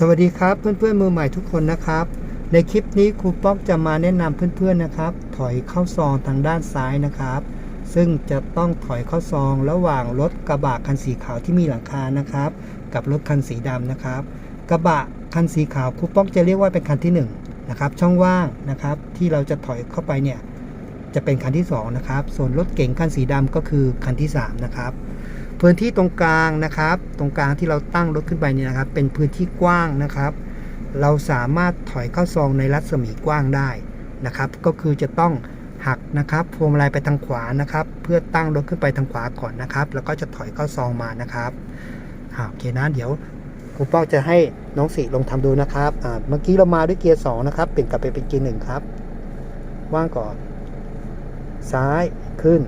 สวัสดีครับเพื่อนๆมือใหม่ทุกคนนะครับ ในคลิปนี้ครูป๊อกจะมาแนะนำเพื่อนๆนะครับ ถอยเข้าซองทางด้านซ้ายนะครับ ซึ่งจะต้องถอยเข้าซองระหว่างรถกระบะคันสีขาวที่มีหลังคานะครับ กับรถคันสีดำนะครับ กระบะคันสีขาวครูป๊อกจะเรียกว่าเป็นคันที่หนึ่งนะครับช่องว่างนะครับที่เราจะถอยเข้าไปเนี่ยจะเป็นคันที่สองนะครับส่วนรถเก๋งคันสีดำก็คือคันที่สามนะครับ พื้นที่ตรงกลางนะครับ ตรงกลางที่เราตั้งรถขึ้นไปเนี่ยนะครับ เป็นพื้นที่กว้างนะครับ เราสามารถถอยเข้าซองในรัศมีกว้างได้นะครับ ก็คือจะต้องหักนะครับพวงมาลัยไปทางขวานะครับ เพื่อตั้งรถขึ้นไปทางขวาก่อนนะครับ แล้วก็จะถอยเข้าซองมานะครับโอเคนะเดี๋ยวครูป้องจะให้น้องสิลองทำดูนะครับเมื่อกี้เรามาด้วยเกียร์สองนะครับ เปลี่ยนกลับไปเป็นเกียร์หนึ่งครับ ว่างก่อน ซ้ายขึ้น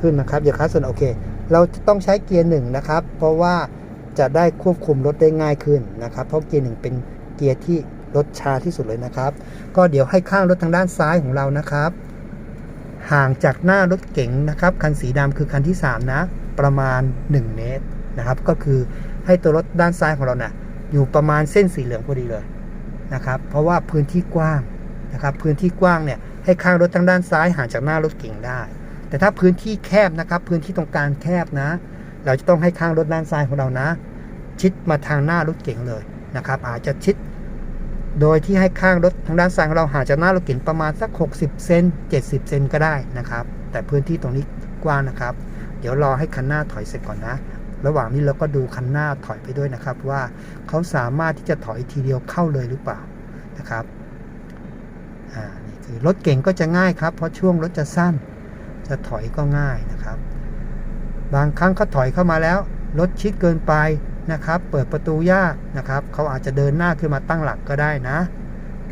ขึ้นนะครับอย่าค้าส่วนโอเค เราต้องใช้เกียร์หนึ่งนะครับ เพราะว่าจะได้ควบคุมรถได้ง่ายขึ้นนะครับ เพราะเกียร์หนึ่งเป็นเกียร์ที่รถช้าที่สุดเลยนะครับ ก็เดี๋ยวให้ข้างรถทางด้านซ้ายของเรานะครับ ห่างจากหน้ารถเก๋งนะครับคันสีดำคือคันที่ 3 นะ ประมาณ 1 เมตรนะครับ ก็คือให้ตัวรถด้านซ้ายของเรานะ่ะอยู่ประมาณเส้นสีเหลืองพอดีเลยนะครับ เพราะว่าพื้นที่กว้างนะครับ พื้นที่กว้างเนี่ยให้ข้างรถทางด้านซ้ายห่างจากหน้ารถเก๋งได้ แต่ถ้าพื้นที่แคบนะครับ พื้นที่ตรงกลางแคบนะ เราจะต้องให้ข้างรถด้านซ้ายของเรานะ ชิดมาทางหน้ารถเก๋งเลยนะครับ อาจจะชิด โดยที่ให้ข้างรถทางด้านซ้ายของเราห่างจากหน้ารถเก๋งประมาณสัก 60 เซน70 เซนก็ได้นะครับ แต่พื้นที่ตรงนี้กว้างนะครับ เดี๋ยวรอให้คันหน้าถอยเสร็จก่อนนะ ระหว่างนี้เราก็ดูคันหน้าถอยไปด้วยนะครับ ว่าเขาสามารถที่จะถอยทีเดียวเข้าเลยหรือเปล่านะครับ อ่า นี่คือรถเก๋งก็จะง่ายครับ เพราะช่วงรถจะสั้น จะถอยก็ง่ายนะครับ บางครั้งเขาถอยเข้ามาแล้วรถชิดเกินไปนะครับ เปิดประตูยากนะครับเขาอาจจะเดินหน้าขึ้นมาตั้งหลักก็ได้นะ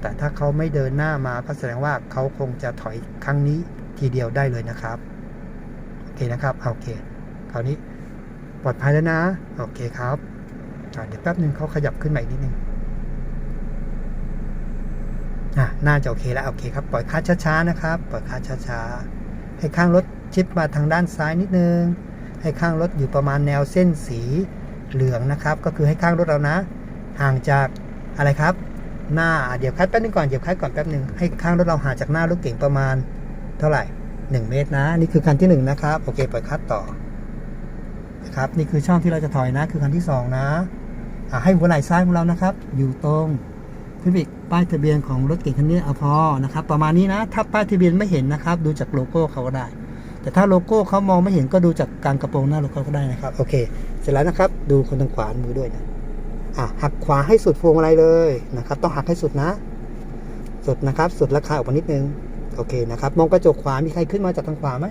แต่ถ้าเขาไม่เดินหน้ามาก็แสดงว่าเขาคงจะถอยครั้งนี้ทีเดียวได้เลยนะครับโอเคนะครับโอเคคราวนี้ปลอดภัยแล้วนะโอเคครับเดี๋ยวแป๊บหนึ่งเขาขยับขึ้นมาอีกนิดนึงอะน่าจะโอเคแล้วโอเคครับ ปล่อยคลัดช้าๆนะครับ ปล่อยคลัดช้าๆ ให้ข้างรถชิดมาทางด้านซ้ายนิดนึง ให้ข้างรถอยู่ประมาณแนวเส้นสีเหลืองนะครับ ก็คือให้ข้างรถเรานะ ห่างจากอะไรครับ หน้าเดี๋ยวคัดแป๊บนึงก่อนเดี๋ยวคัดก่อนแป๊บนึงให้ข้างรถเราห่างจากหน้ารถเก่งประมาณเท่าไหร่ 1 เมตรนะ นี่คือคันที่1นนะครับโอเคปล่อยคัดต่อนะครับนี่คือช่องที่เราจะถอยนะ คือคันที่ 2 นะอะให้หัวไหล่ซ้ายของเรานะครับ อยู่ตรง ขึ้นไปอีกป้ายทะเบียนของรถเก่งคันนี้เอาพอนะครับ ประมาณนี้นะ ถ้าป้ายทะเบียนไม่เห็นนะครับ ดูจากโลโก้เขาก็ได้ แต่ถ้าโลโก้เขามองไม่เห็นก็ดูจากกลางกระโปรงหน้าโลโก้ก็ได้นะครับ โอเค เสร็จแล้วนะครับ ดูคนทางขวามือด้วยนะอะหักขวาให้สุดพวงมาลัยเลยนะครับ ต้องหักให้สุดนะ สุดนะครับ สุดราคาออกมานิดนึง โอเคนะครับ มองกระจกขวา มีใครขึ้นมาจากทางขวาไหม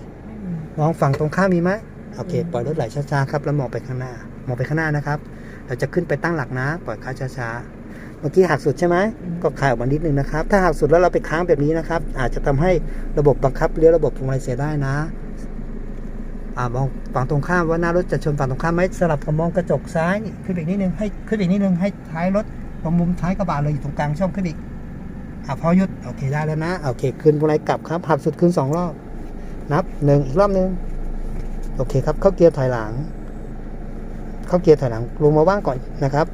มองฝั่งตรงข้ามมีไหมโอเค ปล่อยรถไหลช้าๆครับ แล้วมองไปข้างหน้า มองไปข้างหน้านะครับ เราจะขึ้นไปตั้งหลักนะ ปล่อยคาช้าๆ เมื่อกี้หักสุดใช่ไหมก็คลายออกมานิดนึงนะครับ ถ้าหักสุดแล้วเราไปค้างแบบนี้นะครับ อาจจะทำให้ระบบบังคับเลี้ยวระบบพวงมาลัยเสียได้นะมองฝั่งตรงข้ามว่าหน้ารถจะชนฝั่งตรงข้ามไหมสลับกับมองกระจกซ้ายขึ้นอีกนิดนึงให้ขึ้นอีกนิดนึงให้ท้ายรถตรงมุมท้ายกระบะเลยอยู่ตรงกลางช่องขึ้นอีกอะพอหยุดโอเคได้แล้วนะโอเคขึ้นพวงมาลัยกลับครับหักสุดขึ้นสองรอบนับหนึ่งอีกรอบหนึ่งโอเคครับเข้าเกียร์ถอยหลัง เข้าเกียร์ถอยหลังลงมาว่างก่อนนะครับ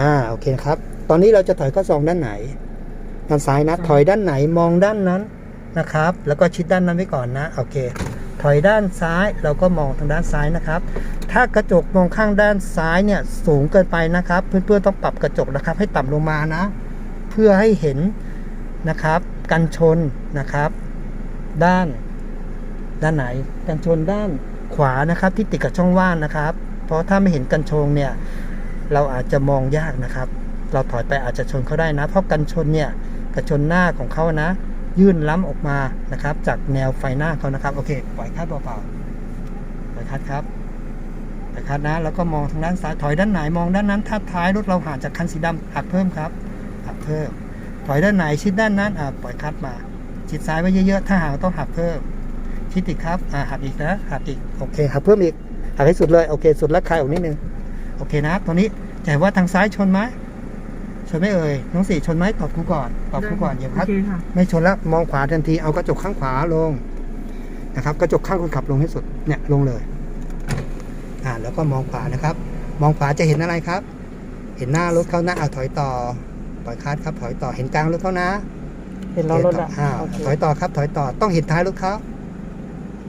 อ่าโอเคครับ ตอนนี้เราจะถอยเข้าซองด้านไหน ด้านซ้ายนะ ถอยด้านไหนมองด้านนั้นนะครับ แล้วก็ชิดด้านนั้นไว้ก่อนนะ โอเค ถอยด้านซ้ายเราก็มองทางด้านซ้ายนะครับ ถ้ากระจกมองข้างด้านซ้ายเนี่ยสูงเกินไปนะครับ เพื่อนๆต้องปรับกระจกนะครับ ให้ต่ำลงมานะ เพื่อให้เห็นนะครับ กันชนนะครับ ด้าน ด้านไหน กันชนด้านขวานะครับที่ติดกับช่องว่างนะครับ เพราะถ้าไม่เห็นกันชนเนี่ย เราอาจจะมองยากนะครับ เราถอยไปอาจจะชนเขาได้นะ เพราะกันชนเนี่ยกระชนหน้าของเขานะ ยื่นล้ำออกมานะครับ จากแนวไฟหน้าเขานะครับ โอเค ปล่อยคัดเปล่าๆปล่อยคัดครับปล่อยคัดนะ แล้วก็มองทางด้านซ้าย ถอยด้านไหน มองด้านนั้น ถ้าท้ายรถเราห่างจากคันสีดำหักเพิ่มครับหักเพิ่ม ถอยด้านไหน ชิดด้านนั้น อ่า ปล่อยคัดมา ชิดซ้ายไว้เยอะๆ ถ้าห่างต้องหักเพิ่ม ชิดอีกครับ อ่า หักอีกนะ หักอีก โอเค หักเพิ่มอีก หักให้สุดเลย โอเค สุดแล้วคลายออกนิดนึง โอเคนะตรงนี้จะเห็นว่าทางซ้ายชนไหม ชนไม่เอ่ยน้องสี่ชนไหมตอบครูก่อนตอบครูก่อนอย่าพัดโอเคค่ะไม่ชนแล้วมองขวาทันทีเอากระจกข้างขวาลงนะครับ กระจกข้างคนขับลงให้สุดเนี่ยลงเลย อ่าแล้วก็มองขวานะครับ มองขวาจะเห็นอะไรครับ เห็นหน้ารถเขานะอะถอยต่อปล่อยคลัดครับถอยต่อเห็นกลางรถเขานะ เห็นล้อรถอะอ่าโอเคถอยต่อครับ ถอยต่อต้องเห็นท้ายรถเขา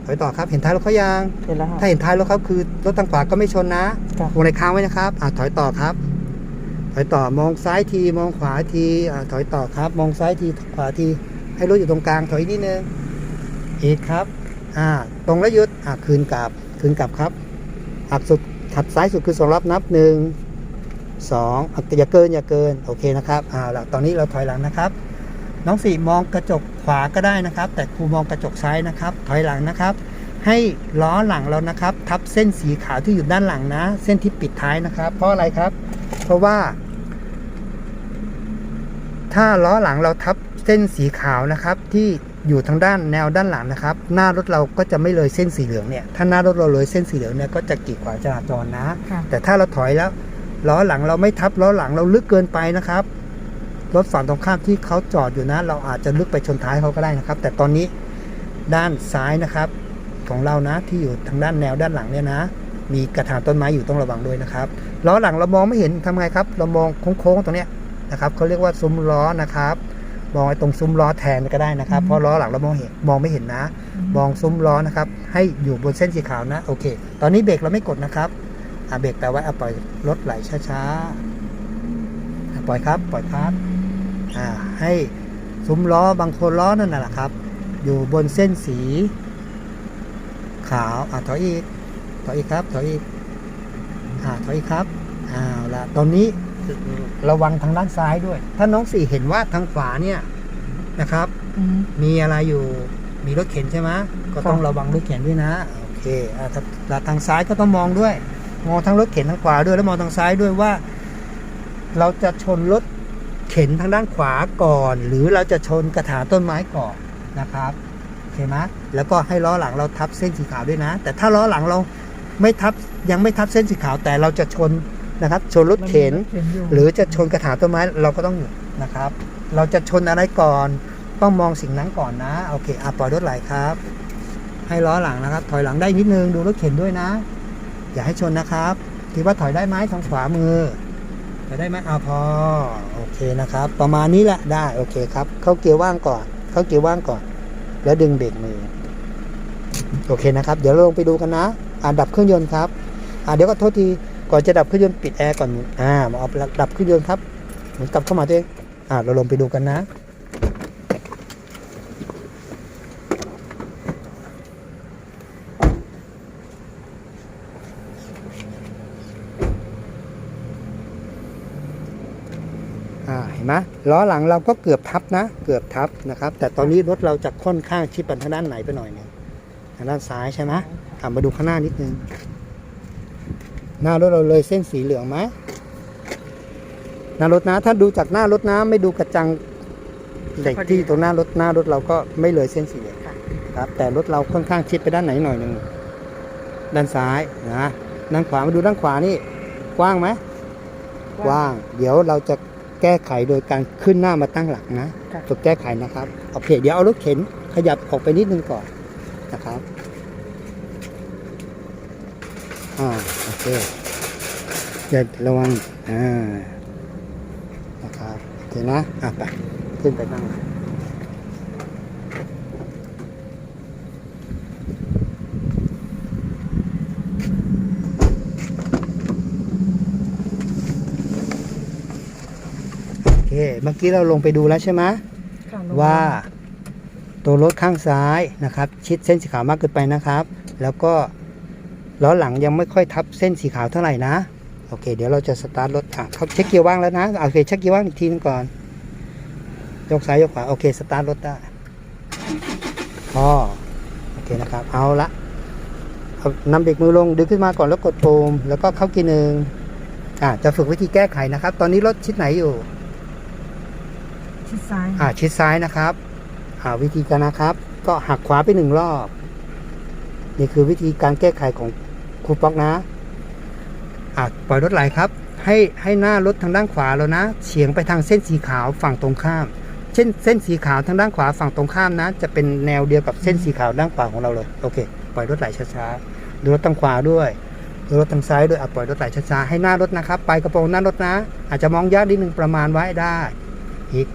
ถอยต่อครับ เห็นท้ายรถเขายังเห็นแล้วครับถ้าเห็นท้ายรถเขาคือรถทางขวาก็ไม่ชนนะครับวงในค้างไว้นะครับอ่าถอยต่อครับ ถอยต่อมองซ้ายทีมองขวาทีอถอยต่อครับ มองซ้ายทีขวาที ให้รถอยู่ตรงกลางถอยนิดนึงอีกครับอ่าตรงแล้วหยุดอ่าคืนกลับคืนกลับครับหักสุดขัดซ้ายสุดคือสองรอบนับหนึ่งสองอะอย่าเกินอย่าเกินโอเคนะครับอ่าแล้วตอนนี้เราถอยหลังนะครับ น้องสี่มองกระจกขวาก็ได้นะครับ แต่ครูมองกระจกซ้ายนะครับ ถอยหลังนะครับให้ล้อหลังเรานะครับ ทับเส้นสีขาวที่อยู่ด้านหลังนะ เส้นที่ปิดท้ายนะครับ เพราะอะไรครับ เพราะว่า ถ้าล้อหลังเราทับเส้นสีขาวนะครับ ที่อยู่ทางด้านแนวด้านหลังนะครับ หน้ารถเราก็จะไม่เลยเส้นสีเหลืองเนี่ยถ้าหน้ารถเราเลยเส้นสีเหลืองเนี่ยก็จะกีดขวางจราจรนะค่ะแต่ถ้าเราถอยแล้วล้อหลังเราไม่ทับล้อหลังเราลึกเกินไปนะครับรถฝั่งตรงข้ามที่เขาจอดอยู่นะ เราอาจจะลึกไปชนท้ายเขาก็ได้นะครับ แต่ตอนนี้ด้านซ้ายนะครับ ของเรานะที่อยู่ทางด้านแนวด้านหลังเนี่ยนะ มีกระถางต้นไม้อยู่ต้องระวังด้วยนะครับล้อหลังเรามองไม่เห็นทำไงครับ เรามองโค้งๆตรงเนี้ยนะครับเขาเรียกว่าซุ้มล้อนะครับ มองไอ้ตรงซุ้มล้อแทนก็ได้นะครับเพราะล้อหลังเรามองเห็นมองไม่เห็นนะ มองซุ้มล้อนะครับ ให้อยู่บนเส้นสีขาวนะโอเค ตอนนี้เบรกเราไม่กดนะครับอ่าเบรกแปลว่าอะปล่อยรถไหลช้าๆอะปล่อยครับ ปล่อยครับอ่าให้ซุ้มล้อบางคนล้อนั่นน่ะแหละครับ อยู่บนเส้นสีขาวอะถอยอีก ถอยอีกครับ ถอยอีกอ่าถอยอีกครับเอ้าวละตอนนี้ระวังทางด้านซ้ายด้วย ถ้าน้องสี่เห็นว่าทางขวาเนี่ยนะครับ อืม มีอะไรอยู่มีรถเข็นใช่ไหมก็ต้องครับระวังรถเข็นด้วยนะโอเคอะถ้าถ้าทางซ้ายก็ต้องมองด้วย มองทั้งรถเข็นทางขวาด้วยแล้วมองทางซ้ายด้วยว่า เราจะชนรถเข็นทางด้านขวาก่อน หรือเราจะชนกระถางต้นไม้ก่อนนะครับโอเคไหมแล้วก็ให้ล้อหลังเราทับเส้นสีขาวด้วยนะ แต่ถ้าล้อหลังเรา ไม่ทับยังไม่ทับเส้นสีขาวแต่เราจะชนนะครับชนรถเข็น หรือจะชนกระถางต้นไม้เราก็ต้องหยุดนะครับ เราจะชนอะไรก่อนต้องมองสิ่งนั้นก่อนนะโอเคอะปล่อยรถไหลครับ ให้ล้อหลังนะครับ ถอยหลังได้นิดนึงดูรถเข็นด้วยนะ อย่าให้ชนนะครับคิดว่าถอยได้ไหมทางขวามือถอยได้ไหมอะพอโอเคนะครับ ประมาณนี้แหละได้โอเคครับ เข้าเกียร์ว่างก่อน เข้าเกียร์ว่างก่อน แล้วดึงเบรกมือโอเคนะครับ เดี๋ยวเราลงไปดูกันนะ อะดับเครื่องยนต์ครับอะเดี๋ยวก็โทษทีก่อนจะดับเครื่องยนต์ปิดแอร์ก่อนอ่ามาเอาดับเครื่องยนต์ครับหมุนกลับเข้ามาตัวเองอ่าเราลงไปดูกันนะเห็นไหมล้อหลังเราก็เกือบทับนะ เกือบทับนะครับ แต่ตอนนี้รถเราจะค่อนข้างชิดไปทางด้านไหนไปหน่อยหนึงทาง ด้านซ้ายใช่ไหมอ่ามาดูข้างหน้านิดนึง หน้ารถเราเลยเส้นสีเหลืองไหมหน้ารถนะ ถ้าดูจากหน้ารถนะ ไม่ดูกระจังเหล็กที่ตรงหน้ารถหน้ารถเราก็ไม่เลยเส้นสีเหลืองครับ แต่รถเราค่อนข้างชิดไปด้านไหนหน่อยหนึ่งด้านซ้ายนะด้านขวามาดูด้านขวานี่กว้างไหมกว้าง เดี๋ยวเราจะแก้ไขโดยการขึ้นหน้ามาตั้งหลักนะค่ะฝึกแก้ไขนะครับโอเคเดี๋ยวเอารถเข็นขยับออกไปนิดนึงก่อน นะครับ อ่าโอเคอย่าระวัง อ่า นะครับโอเคนะ อะไปขึ้นไปนั่งโอเคเมื่อกี้เราลงไปดูแล้วใช่ไหมค่ะว่า ตัวรถข้างซ้ายนะครับ ชิดเส้นสีขาวมากเกินไปนะครับ แล้วก็ล้อหลังยังไม่ค่อยทับเส้นสีขาวเท่าไหร่นะโอเค เดี๋ยวเราจะสตาร์ทรถอะเขาเช็คเกียร์ว่างแล้วนะโอเคเช็คเกียร์ว่างอีกทีนึงก่อนยกซ้ายยกขวาโอเคสตาร์ทรถได้พอโอเคนะครับเอาละเอานำเบรกมือลงดึงขึ้นมาก่อนแล้วกดปุ่มแล้วก็เข้าเกียร์หนึ่งอะจะฝึกวิธีแก้ไขนะครับ ตอนนี้รถชิดไหนอยู่ ชิดซ้ายอ่าชิดซ้ายนะครับอ่าวิธีการนะครับ ก็หักขวาไปหนึ่งรอบ นี่คือวิธีการแก้ไขของครูป๊อกนะอ่าปล่อยรถไหลครับ ให้ให้หน้ารถทางด้านขวาแล้วนะเฉียงไปทางเส้นสีขาวฝั่งตรงข้าม เช่นเส้นสีขาวทางด้านขวาฝั่งตรงข้ามนะ จะเป็นแนวเดียวกับเส้นสีขาวด้านขวาของเราเลยโอเคปล่อยรถไหลช้าๆดูรถทางขวาด้วยดูรถทางซ้ายด้วยอะปล่อยรถไหลช้าๆให้หน้ารถนะครับ ไปกระโปรงหน้ารถนะ อาจจะมองยากนิดนึงประมาณไว้ได้อีก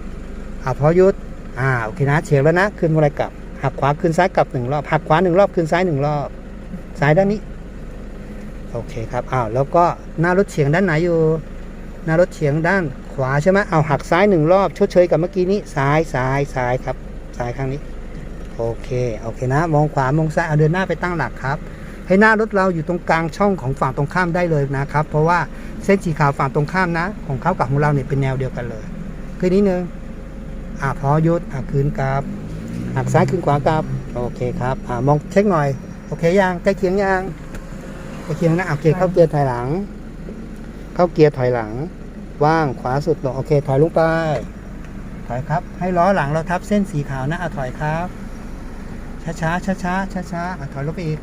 อะพอหยุด อ่าโอเคนะเฉียงแล้วนะขึ้นอะไรกลับหักขวาขึ้นซ้ายกลับหนึ่งรอบหักขวาหนึ่งรอบขึ้นซ้ายหนึ่งรอบ ซ้ายด้านนี้ โอเคครับอ้าวแล้วก็หน้ารถเฉียงด้านไหนอยู่ หน้ารถเฉียงด้านขวาใช่ไหมเอาหักซ้ายหนึ่งรอบชดเชยกับเมื่อกี้นี้ซ้ายซ้ายซ้ายครับซ้ายข้างนี้ โอเคโอเคนะ มองขวามองซ้ายเอาเดินหน้าไปตั้งหลักครับ ให้หน้ารถเราอยู่ตรงกลางช่องของฝั่งตรงข้ามได้เลยนะครับ เพราะว่าเส้นสีขาวฝั่งตรงข้ามนะ ของเขากับของเราเนี่ยเป็นแนวเดียวกันเลยคือนิดนึง อ่าพอหยุดอ่าคืนกลับหักซ้ายคืนขวากลับโอเคครับอ่ามองเช็คหน่อย โอเคยังใกล้เคียงยังใกล้เคียงนะโอเคเข้าเกียร์ถอยหลัง เข้าเกียร์ถอยหลัง ว่างขวาสุดลงโอเค ถอยลงไปถอยครับ ให้ล้อหลังเราทับเส้นสีขาวนะอะถอยครับ ช้าช้าช้าช้าช้าช้าๆอะถอยลงไปอีก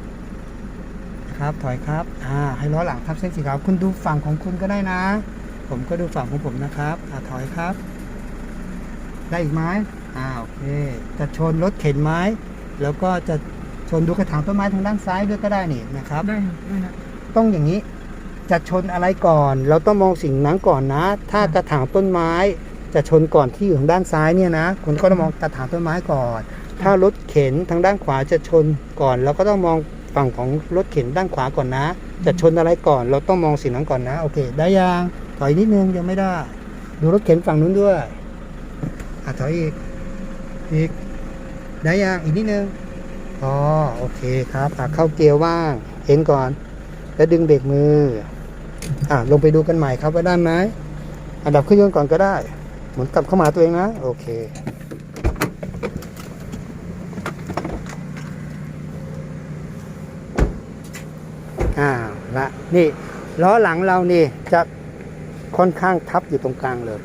นะครับถอยครับอ่าให้ล้อหลังทับเส้นสีขาวคุณดูฝั่งของคุณก็ได้นะ ผมก็ดูฝั่งของผมนะครับอะถอยครับ ได้อีกไหมอ่าโอเค จะชนรถเข็นไหมแล้วก็จะชนดูกระถางต้นไม้ทางด้านซ้ายด้วยก็ได้นี่นะครับ ได้ครับได้นะต้องอย่างนี้จะชนอะไรก่อน เราต้องมองสิ่งนั้นก่อนนะ ถ้ากระถางต้นไม้ จะชนก่อนที่อยู่ทางด้านซ้ายเนี่ยนะคุณก็ต้องมองกระถางต้นไม้ก่อน ถ้ารถเข็นทางด้านขวาจะชนก่อนเราก็ต้องมองฝั่งของรถเข็นด้านขวาก่อนนะ จะชนอะไรก่อน เราต้องมองสิ่งนั้นก่อนนะ โอเค ได้ยังถอยนิดนึงยังไม่ได้ ดูรถเข็นฝั่งนู้นด้วย อะถอยอีก อีก ได้ยังอีกนิดนึง อ๋อ โอเคครับ อะเข้าเกียร์ว่าง เห็นก่อน แล้วดึงเบรกมือ อะลงไปดูกันใหม่ครับว่าได้ไหมอันดับเครื่องยนต์ก่อนก็ได้ หมุนกลับเข้ามาตัวเองนะ โอเคอ่าละนี่ล้อหลังเรานี่จะค่อนข้างทับอยู่ตรงกลางเลย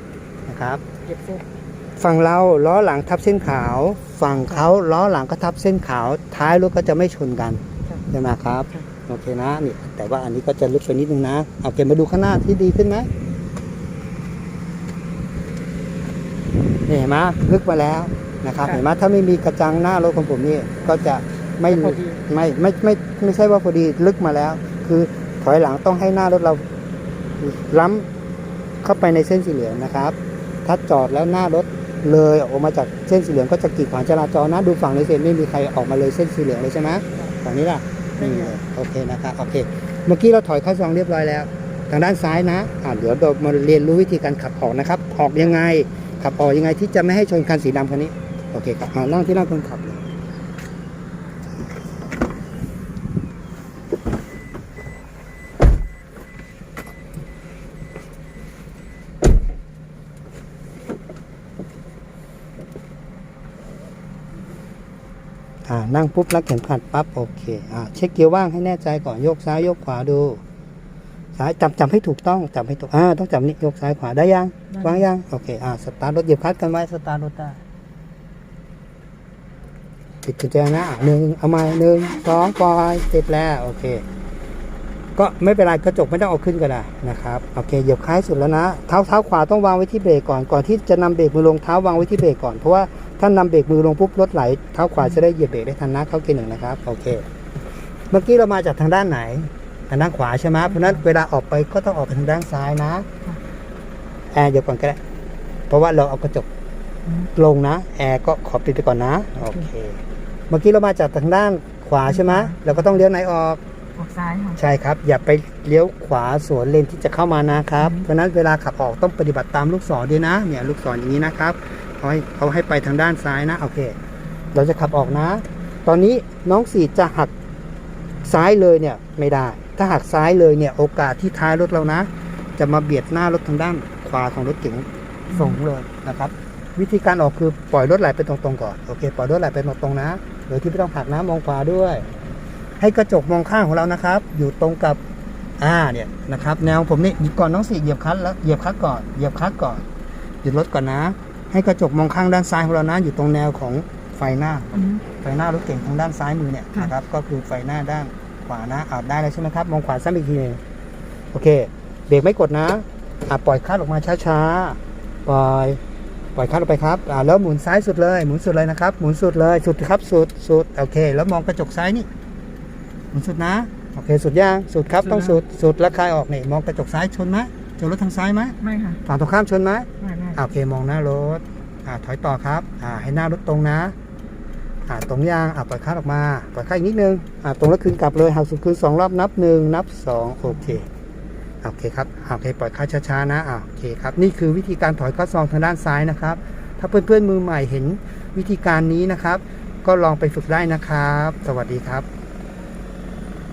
นะครับเก็บเส้น ฝั่งเราล้อหลังทับเส้นขาว ฝั่งเขาล้อหลังก็ทับเส้นขาว ท้ายรถก็จะไม่ชนกันครับใช่ไหมครับครับโอเคนะนี่แต่ว่าอันนี้ก็จะลึกไปนิดนึงนะเอาเก็บมาดูข้างหน้าที่ดีขึ้นไหมนี่เห็นไหมลึกมาแล้วนะครับครับเห็นไหมถ้าไม่มีกระจังหน้ารถของผมนี่ก็จะไม่พอดีไม่ไม่ไม่ไม่ใช่ว่าพอดีลึกมาแล้ว คือถอยหลังต้องให้หน้ารถเราล้ำเข้าไปในเส้นสีเหลืองนะครับ ถ้าจอดแล้วหน้ารถ เลยออกมาจากเส้นสีเหลืองก็จะกีดขวางจราจรนะดูฝั่งในเส้นไม่มีใครออกมาเลยเส้นสีเหลืองเลยใช่ไหมฝั่งนี้ล่ะไม่มีนี่เลยโอเคนะครับโอเค เมื่อกี้เราถอยเข้าซองเรียบร้อยแล้ว ทางด้านซ้ายนะอ่าเดี๋ยวเรามาเรียนรู้วิธีการขับออกนะครับ ออกยังไง ขับออกยังไงที่จะไม่ให้ชนคันสีดำคันนี้โอเคครับอ่านั่งที่นั่งคนขับ อ่านั่งปุ๊บรักเข็มขัดปั๊บโอเคอ่าเช็คเกียร์ว่างให้แน่ใจก่อนยกซ้ายยกขวาดูซ้ายจำจำให้ถูกต้องจำให้ถูกอ่าต้องจำนี่ยกซ้ายขวาได้ยังวางยังโอเคอ่าสตาร์ทรถเหยียบคลัตช์กันไว้สตาร์ทรถได้ปิดกุญแจนะอะหนึ่งเอาใหม่หนึ่งสองปล่อยติดแล้วโอเค ก็ไม่เป็นไรกระจกไม่ต้องเอาขึ้นก็ได้นะครับโอเคเหยียบคล้ายสุดแล้วนะ เท้าเท้าขวาต้องวางไว้ที่เบรกก่อนก่อนที่จะนำเบรกมือลงเท้าวางไว้ที่เบรกก่อนเพราะว่า ถ้านำเบรกมือลงปุ๊บรถไหลเท้าขวาจะได้เหยียบเบรกได้ทันนะเข้าเกียร์หนึ่งนะครับโอเค เมื่อกี้เรามาจากทางด้านไหนทางด้านขวาใช่ไหมเพราะฉะนั้นเวลาออกไปก็ต้องออกไปทางด้านซ้ายนะแอร์เดี๋ยวก่อนก็ได้เพราะว่าเราเอากระจกอืมลงนะ แอร์ก็ขอปิดไปก่อนนะโอเคเมื่อกี้เรามาจากทางด้านขวาใช่ไหมเราก็ต้องเลี้ยวไหนออกออกซ้ายค่ะใช่ครับ อย่าไปเลี้ยวขวาสวนเลนที่จะเข้ามานะครับ เพราะฉะนั้นเวลาขับออกต้องปฏิบัติตามลูกศรด้วยนะ เนี่ยลูกศรอย่างนี้นะครับ เขาให้เขาให้ไปทางด้านซ้ายนะ โอเค เราจะขับออกนะ ตอนนี้น้องสีจะหักซ้ายเลยเนี่ยไม่ได้ ถ้าหักซ้ายเลยเนี่ยโอกาสที่ท้ายรถเรานะ จะมาเบียดหน้ารถทางด้านขวาของรถเก๋งสูงเลยนะครับ วิธีการออกคือปล่อยรถไหลไปตรงๆก่อนโอเค ปล่อยรถไหลไปตรงๆนะโดยที่ไม่ต้องหักนะมองขวาด้วย ให้กระจกมองข้างของเรานะครับ อยู่ตรงกับอ่าเนี่ยนะครับ แนวผมนี่หยุดก่อนน้องสี่เหยียบคลัตช์แล้วเหยียบคลัตช์ก่อนเหยียบคลัตช์ก่อนหยุดรถก่อนนะ ให้กระจกมองข้างด้านซ้ายของเรานะอยู่ตรงแนวของไฟหน้าอืมไฟหน้ารถเก่งทางด้านซ้ายมือเนี่ยค่ะ นะครับก็คือไฟหน้าด้านขวานะอาได้แล้วใช่ไหมครับ มองขวาซ้ำอีกทีหนึงโอเค เบรกไม่กดนะอะปล่อยคลัดออกมาช้าๆปล่อยปล่อยคลัดออกไปครับอ่าแล้วหมุนซ้ายสุดเลยหมุนสุดเลยนะครับ หมุนสุดเลยสุดครับสุดสุดโอเค แล้วมองกระจกซ้ายนี่หมุนสุดนะโอเคสุดย่างสุดครับต้องสุดสุดแล้วคลายออกนี่มองกระจกซ้ายชนไหม ชนรถทางซ้ายไหมไม่ค่ะฝั่งตรงข้ามชนไหมไม่ไม่อ่าโอเคมองหน้ารถอ่าถอยต่อครับอ่าให้หน้ารถตรงนะอ่าตรงยางอ่าปล่อยคาดออกมาปล่อยคาดอีกนิดนึงอ่าตรงแล้วคืนกลับเลยหักสุดคืนสองรอบนับหนึ่งนับสองโอเคอ่าโอเคครับอ่าโอเคปล่อยคาดช้าๆนะอ่าโอเคครับนี่คือวิธีการถอยข้อซองทางด้านซ้ายนะครับ ถ้าเพื่อนๆมือใหม่เห็นวิธีการนี้นะครับ ก็ลองไปฝึกได้นะครับ สวัสดีครับ